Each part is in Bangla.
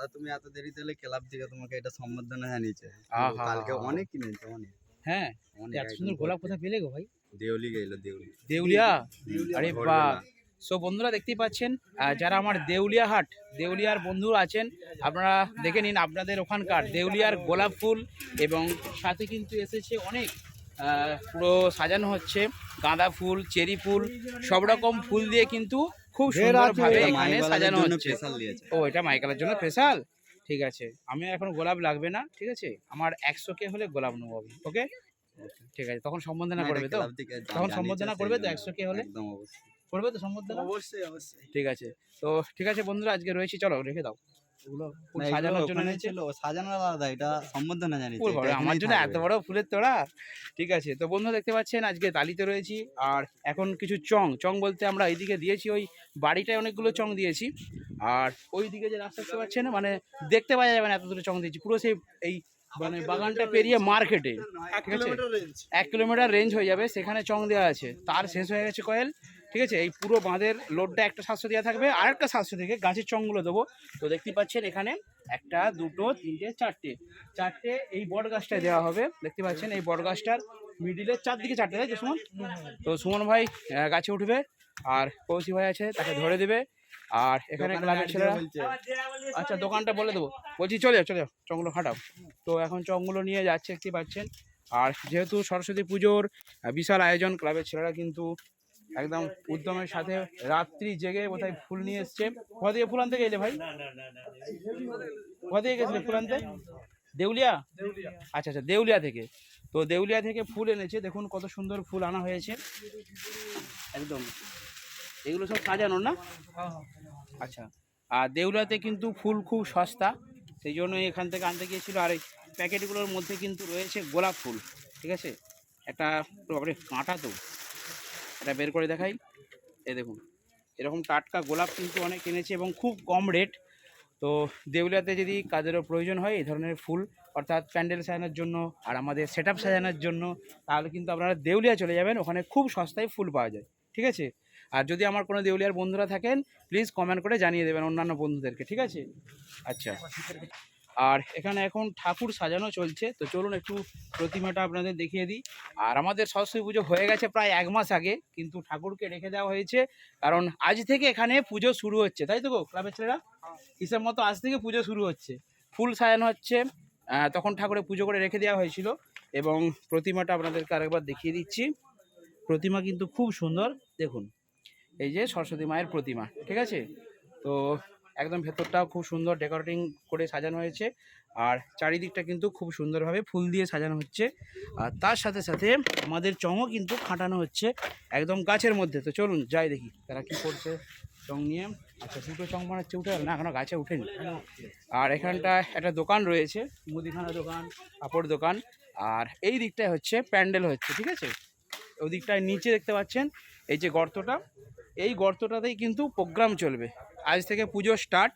দাদা তুমি এত দেরি তাহলে ক্লাব থেকে তোমাকে এটা সম্বর্ধনা জানিয়েছে। কালকে অনেক কিনেছে অনেক। হ্যাঁ অনেক এত সুন্দর গোলাপ কোথায় পেলে গো ভাই? দেউলি গেল দেউলি। দেউলিয়া? আরে। বাহ। সো বন্ধুরা দেখতেই পাচ্ছেন যারা আমার দেউলিয়া হাট দেউলিয়ার বন্ধু আছেন আপনারা দেখে নিন আপনাদের ওখানকার দেউলিয়ার গোলাপ ফুল এবং সাথে কিন্তু এসেছে অনেক আহ, পুরো সাজানো হচ্ছে গাঁদা ফুল চেরি ফুল সব রকম ফুল দিয়ে কিন্তু খুব সুন্দর ভাবে এখানে সাজানো হচ্ছে। ও এটা মাইকেলের জন্য স্পেশাল ঠিক আছে। আমি এখন গোলাপ লাগবে না ঠিক আছে? আমার একশো কে হলে গোলাপ নেব আমি ওকে ঠিক আছে তখন সম্বন্ধনা করবে তো? তখন সম্বন্ধনা করবে তো একশো কে হলে? করবে তো সম্বন্ধনা অবশ্যই অবশ্যই। ঠিক আছে তো ঠিক আছে বন্ধুরা আজকে রয়েছি চলো রেখে দাও। সাজানোর জন্য ছিল আলাদা এটা আমার জন্য এত বড় ফুলের তোড়া। ঠিক আছে তো বন্ধু দেখতে পাচ্ছেন আজকে তালিতে রয়েছি আর এখন কিছু চং চং বলতে আমরা এইদিকে দিয়েছি ওই বাড়িটায় অনেকগুলো চং দিয়েছি আর ওই দিকে যে রাস্তা দেখতে পাচ্ছেন মানে দেখতে পাওয়া যাবে না এত দূরে চং দিয়েছি পুরো সেই এই মানে বাগানটা পেরিয়ে মার্কেটে ঠিক আছে? এক কিলোমিটার রেঞ্জ হয়ে যাবে সেখানে চং দেওয়া আছে তার শেষ হয়ে গেছে কয়েল ঠিক আছে? এই পুরো বাঁধের লোডটা একটা সাতশো দেওয়া থাকবে। আর একটা সাতশো থেকে গাছের চংগুলো দেবো। তো দেখতে পাচ্ছেন এখানে একটা দুটো তিনটে চারটে। চারটে এই বট গাছটায় দেওয়া হবে। দেখতে পাচ্ছেন এই বট গাছটার মিডিলের চারদিকে চারটে তাই সুমন? তো সুমন ভাই গাছে উঠবে আর কৌশি ভাই আছে তাকে ধরে দেবে। আর এখানে ক্লাবের ছেলেরা আচ্ছা দোকানটা বলে দেবো। বলছি চলে যাও চলে যাও চংগুলো হাঁটাও তো এখন চংগুলো নিয়ে যাচ্ছে দেখতে পাচ্ছেন। আর যেহেতু সরস্বতী পুজোর বিশাল আয়োজন ক্লাবের ছেলেরা কিন্তু একদম উদ্যমের সাথে রাত্রি জেগে কোথায় ফুল নিয়ে এসছে কোথা থেকে ফুল আনতে গেলে ভাই কোথা থেকে গেছিলে ফুল আনতে দেউলিয়া আচ্ছা আচ্ছা দেউলিয়া থেকে তো দেউলিয়া থেকে ফুল এনেছে দেখুন কত সুন্দর ফুল আনা হয়েছে একদম এগুলো সব সাজানো না আচ্ছা আর দেউলিয়াতে কিন্তু ফুল খুব সস্তা সেই জন্য এখান থেকে আনতে গিয়েছিল আর এই প্যাকেটগুলোর মধ্যে কিন্তু রয়েছে গোলাপ ফুল ঠিক আছে একটা কাঁটা তো এটা বের করে দেখাই। এ দেখুন, এরকম টাটকা গোলাপ কিন্তু অনেক এনেছে এবং খুব কম রেট তো দেউলিয়াতে যদি কাজেরও প্রয়োজন হয়, এই ধরনের ফুল, অর্থাৎ প্যান্ডেল সাজানোর জন্য আর আমাদের সেট সাজানোর জন্য, তাহলে কিন্তু আপনারা দেউলিয়া চলে যাবেন, ওখানে খুব সস্তায় ফুল পাওয়া যায়, ঠিক আছে? আর যদি আমার কোনো দেউলিয়ার বন্ধুরা থাকেন প্লিজ কমেন্ট করে জানিয়ে দেবেন অন্যান্য বন্ধুদেরকে, ঠিক আছে? আচ্ছা। আর এখানে এখন ঠাকুর সাজানো চলছে। তো চলুন একটু প্রতিমাটা আপনাদের দেখিয়ে দিই। আর আমাদের সরস্বতী পুজো হয়ে গেছে প্রায় এক মাস আগে, কিন্তু ঠাকুরকে রেখে দেওয়া হয়েছে। কারণ আজ থেকে এখানে পুজো শুরু হচ্ছে, তাই তো গো ক্লাবের ছেলেরা? হিসাব মতো আজ থেকে পুজো শুরু হচ্ছে। ফুল সাজানো হচ্ছে তখন ঠাকুরের পুজো করে রেখে দেওয়া হয়েছিল। এবং প্রতিমাটা আপনাদেরকে আরেকবার দেখিয়ে দিচ্ছি। প্রতিমা কিন্তু খুব সুন্দর, দেখুন। এই যে সরস্বতী মায়ের প্রতিমা, ঠিক আছে? তো একদম ভেতরটাও খুব সুন্দর ডেকোরেটিং করে সাজানো হয়েছে। আর চারিদিকটা কিন্তু খুব সুন্দরভাবে ফুল দিয়ে সাজানো হচ্ছে। আর তার সাথে সাথে আমাদের চঙও কিন্তু খাটানো হচ্ছে একদম গাছের মধ্যে। তো চলুন, যাই দেখি তারা কি করছে চং নিয়ে। আচ্ছা দুটো চং হচ্ছে উঠে না, এখনও গাছে উঠেনি। আর এখানটা একটা দোকান রয়েছে, মুদিখানা দোকান, কাপড় দোকান। আর এই দিকটায় হচ্ছে প্যান্ডেল হচ্ছে, ঠিক আছে? ওই দিকটায় নিচে দেখতে পাচ্ছেন, এই যে গর্তটা এই গর্তটাতেই কিন্তু প্রোগ্রাম চলবে। আজ থেকে পুজো স্টার্ট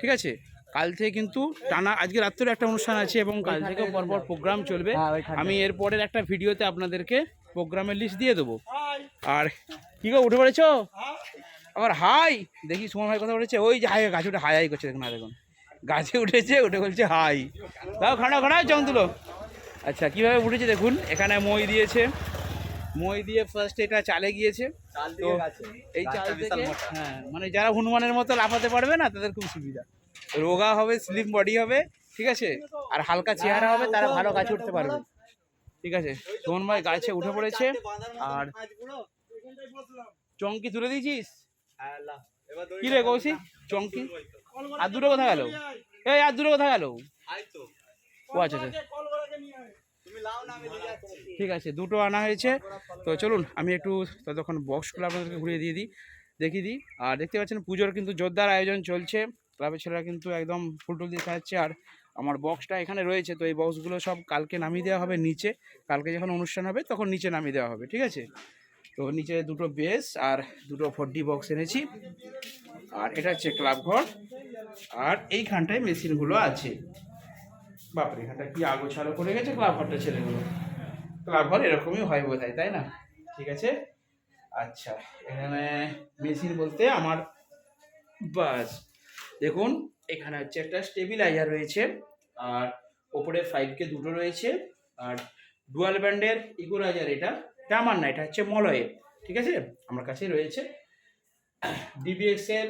ঠিক আছে? কাল থেকে কিন্তু টানা আজকে রাত্রে একটা অনুষ্ঠান আছে এবং কাল থেকে পরপর প্রোগ্রাম চলবে। আমি এরপরের একটা ভিডিওতে আপনাদেরকে প্রোগ্রামের লিস্ট দিয়ে দেবো। আর কি গো উঠে পড়েছ? আবার হাই দেখি সুমন ভাই কথা বলেছে ওই যে হাই গাছে উঠে হাই হাই করছে দেখুন না দেখুন। গাছে উঠেছে উঠে বলছে হাই দাও খানা খানা চং তুলো। আচ্ছা কীভাবে উঠেছে দেখুন। এখানে মই দিয়েছে। মই দিয়ে ফার্স্ট এটা চালে গিয়েছে। তো এই চাল থেকে হ্যাঁ মানে যারা হনুমানের মতো লাফাতে পারবে না তাদের খুব সুবিধা। রোগা হবে স্লিম বডি হবে ঠিক আছে? আর হালকা চেহারা হবে তারা ভালো গাছে উঠতে পারবে। ঠিক আছে? সোহন ভাই গাছে উঠে পড়েছে। আর চঙ্কি তুলে দিয়েছিস? কি রে কৌশি? চঙ্কি আর দুটো কোথা গেল? এই আর দুটো কোথা গেল? ও আচ্ছা আচ্ছা। ঠিক আছে, দুটো আনা হয়েছে। তো চলুন, আমি একটু ততক্ষণ বক্সগুলো আপনাদেরকে ঘুরিয়ে দিয়ে দিই, দেখিয়ে দিই। আর দেখতে পাচ্ছেন, পুজোর কিন্তু জোরদার আয়োজন চলছে। ক্লাবের ছেলেরা কিন্তু একদম ফুল টুল দিয়ে সাজাচ্ছে। আর আমার বক্সটা এখানে রয়েছে, তো এই বক্সগুলো সব কালকে নামিয়ে দেওয়া হবে নিচে। কালকে যখন অনুষ্ঠান হবে, তখন নিচে নামিয়ে দেওয়া হবে, ঠিক আছে? তো নিচে দুটো বেস আর দুটো ফোরডি বক্স এনেছি। আর এটা হচ্ছে ক্লাব ঘর। আর এইখানটায় মেশিনগুলো আছে। বাপরে এখানটা কি আগোছালো করে গেছে ক্লাব ঘরটা ছেলেগুলো? ক্লাব ঘর এরকমই হয় বোধ তাই না? ঠিক আছে? আচ্ছা এখানে মেশিন বলতে আমার বাস। দেখুন, এখানে হচ্ছে একটা স্টেবিলাইজার রয়েছে, আর ওপরে ফাইভ কে দুটো রয়েছে, আর ডুয়াল ব্যান্ডের ইকুলাইজার এটা এটা আমার না, এটা হচ্ছে মলয়ের, ঠিক আছে? আমার কাছে রয়েছে। ডিবিএক্স এর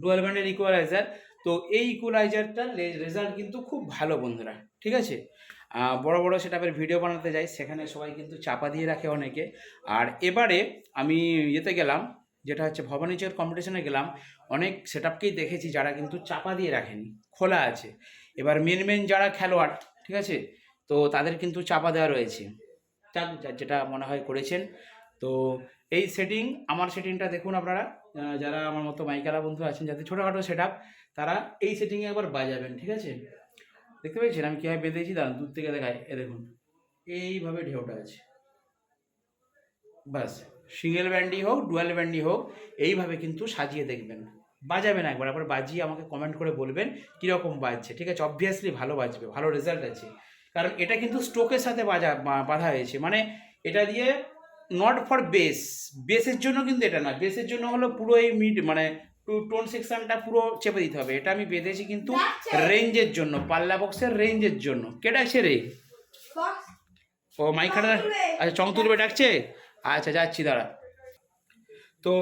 ডুয়াল ব্যান্ডের ইকুয়ালাইজার তো এই ইকুয়ালাইজারটার রেজাল্ট কিন্তু খুব ভালো, বন্ধুরা, ঠিক আছে? বড় বড় সেটাপের ভিডিও বানাতে যাই, সেখানে সবাই কিন্তু চাপা দিয়ে রাখে অনেকে। আর এবারে আমি ইয়েতে গেলাম, যেটা হচ্ছে ভবানীচর কম্পিটিশনে গেলাম, অনেক সেটআপকেই দেখেছি যারা কিন্তু চাপা দিয়ে রাখেনি, খোলা আছে। এবার মেন মেন যারা খেলোয়াড়, ঠিক আছে? তো তাদের কিন্তু চাপা দেওয়া রয়েছে। যেটা মনে হয় করেছেন। তো এই সেটিং আমার সেটিংটা দেখুন আপনারা। যারা আমার মতো মাইকালা বন্ধু আছেন, যাদের ছোটোখাটো সেট তারা এই সেটিংয়ে একবার বাজাবেন, ঠিক আছে? দেখতে পেয়েছেন? আমি কীভাবে বেঁধেছি দাঁড়ান, দূর থেকে দেখাই। এ দেখুন, এইভাবে ঢেউটা আছে। বাস সিঙ্গেল ব্যান্ডই হোক, ডুয়াল ব্যান্ডই হোক, এইভাবে কিন্তু সাজিয়ে দেখবেন। বাজাবেন একবার আবার বাজিয়ে আমাকে কমেন্ট করে বলবেন কীরকম বাজছে। ঠিক আছে অবভিয়াসলি ভালো বাজবে, ভালো রেজাল্ট আছে। কারণ এটা কিন্তু স্টোকের সাথে বাজা বাঁধা হয়েছে। মানে এটা দিয়ে নট ফর বেস বেসের জন্য কিন্তু এটা না বেসের জন্য হলো পুরো এই মিড মানে টোন সেকশনটা পুরো চেপে দিতে হবে। এটা আমি বেঁধেছি কিন্তু রেঞ্জের জন্য পাল্লা বক্সের রেঞ্জের জন্য। কে ডাকছে রে? ও মাইখাটা আচ্ছা চং তুলবে ডাকছে? আচ্ছা যাচ্ছি দাঁড়া। তো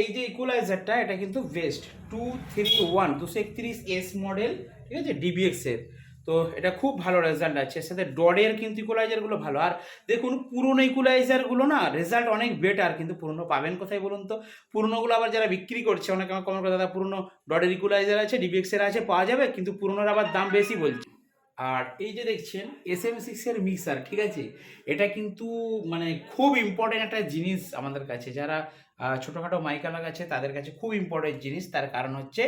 এই যে ইকুলাইজারটা এটা কিন্তু বেস্ট টু থ্রি ওয়ান দুশো একত্রিশ এস মডেল ঠিক আছে? ডিবিএক্স এর। তো এটা খুব ভালো রেজাল্ট আছে। সাথে ডডের কিন্তু ইকুলাইজারগুলো ভালো। আর দেখুন, পুরনো ইকুলাইজারগুলো না রেজাল্ট অনেক বেটার কিন্তু পুরনো পাবেন কোথায় বলুন তো? পুরনোগুলো আবার যারা বিক্রি করছে, অনেকে আমার কমেন্ট দাদা, পুরনো ডডের ইকুলাইজার আছে ডিবিএক্স এর আছে, পাওয়া যাবে? কিন্তু পুরনোর আবার দাম বেশি বলছে। আর এই যে দেখছেন এস এম সিক্সের মিক্সার ঠিক আছে? এটা কিন্তু মানে খুব ইম্পর্টেন্ট একটা জিনিস আমাদের কাছে। যারা ছোটোখাটো মাইকালা আছে, তাদের কাছে খুব ইম্পর্টেন্ট জিনিস। তার কারণ হচ্ছে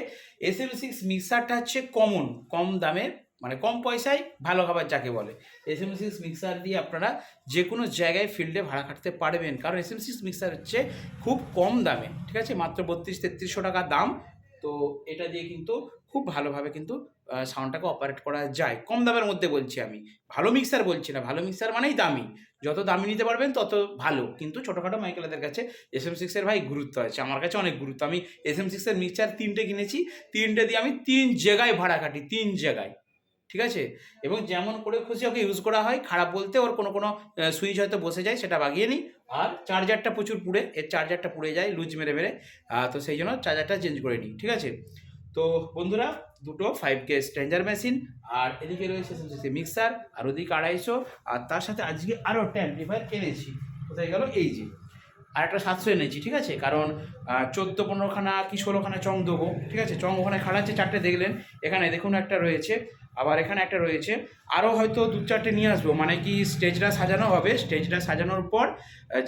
এস এম সিক্স মিক্সারটা হচ্ছে কমন কম দামে মানে কম পয়সায় ভালো খাবার যাকে বলে। এস এম সিক্স মিক্সার দিয়ে আপনারা যে কোনো জায়গায় ফিল্ডে ভাড়া কাটতে পারবেন। কারণ এস এম সিক্স মিক্সার হচ্ছে খুব কম দামে, ঠিক আছে? মাত্র বত্রিশ তেত্রিশশো টাকা দাম। তো এটা দিয়ে কিন্তু খুব ভালোভাবে কিন্তু সাউন্ডটাকে অপারেট করা যায়। কম দামের মধ্যে বলছি আমি। ভালো মিক্সার বলছি না। ভালো মিক্সার মানেই দামি। যত দামি নিতে পারবেন, তত ভালো। কিন্তু ছোটোখাটো মাইকেলাদের কাছে এস এম সিক্সের ভাই গুরুত্ব আছে। আমার কাছে অনেক গুরুত্ব। আমি এস এম সিক্সের মিক্সার তিনটে কিনেছি। তিনটে দিয়ে আমি তিন জায়গায় ভাড়া কাটি তিন জায়গায়। ঠিক আছে? এবং যেমন করে খুশি ওকে ইউজ করা হয়, খারাপ বলতে ওর কোনো কোনো সুইচ হয়তো বসে যায়, সেটা বাগিয়ে নিই। আর চার্জারটা প্রচুর পুড়ে, এর চার্জারটা পুড়ে যায়, লুজ মেরে মেরে। তো সেই জন্য চার্জারটা চেঞ্জ করে নিই, ঠিক আছে? তো বন্ধুরা, দুটো ফাইভ কে স্ট্রেঞ্জার মেশিন আর এদিকে রয়েছে মিক্সার আর ওদিকে আড়াইশো, আর তার সাথে আজকে আরও একটা অ্যাম্পলিফায়ার এনেছি কোথায় গেল? এই যে। আর একটা সাতশো এনেছি, ঠিক আছে? কারণ চোদ্দ, পনেরোখানা কি ষোলোখানা চং দেবো, ঠিক আছে? চং ওখানে খাড়াচ্ছে, চারটে দেখলেন। এখানে দেখুন একটা রয়েছে, আবার এখানে একটা রয়েছে। আরও হয়তো দু চারটে নিয়ে আসব মানে কি স্টেজটা সাজানো হবে, স্টেজটা সাজানোর পর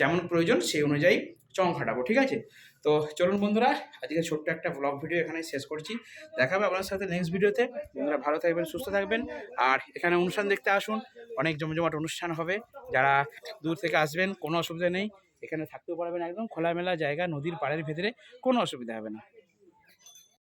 যেমন প্রয়োজন সেই অনুযায়ী চং খাটাবো, ঠিক আছে? তো চলুন বন্ধুরা, আজকে ছোট্ট একটা ব্লগ ভিডিও এখানে শেষ করছি। দেখা হবে আপনার সাথে নেক্সট ভিডিওতে বন্ধুরা ভালো থাকবেন, সুস্থ থাকবেন। আর এখানে অনুষ্ঠান দেখতে আসুন। অনেক জমজমাট অনুষ্ঠান হবে। যারা দূর থেকে আসবেন, কোনো অসুবিধা নেই। এখানে থাকতেও পারবেন একদম খোলামেলা জায়গা নদীর পাড়ের ভেতরে কোনো অসুবিধা হবে না।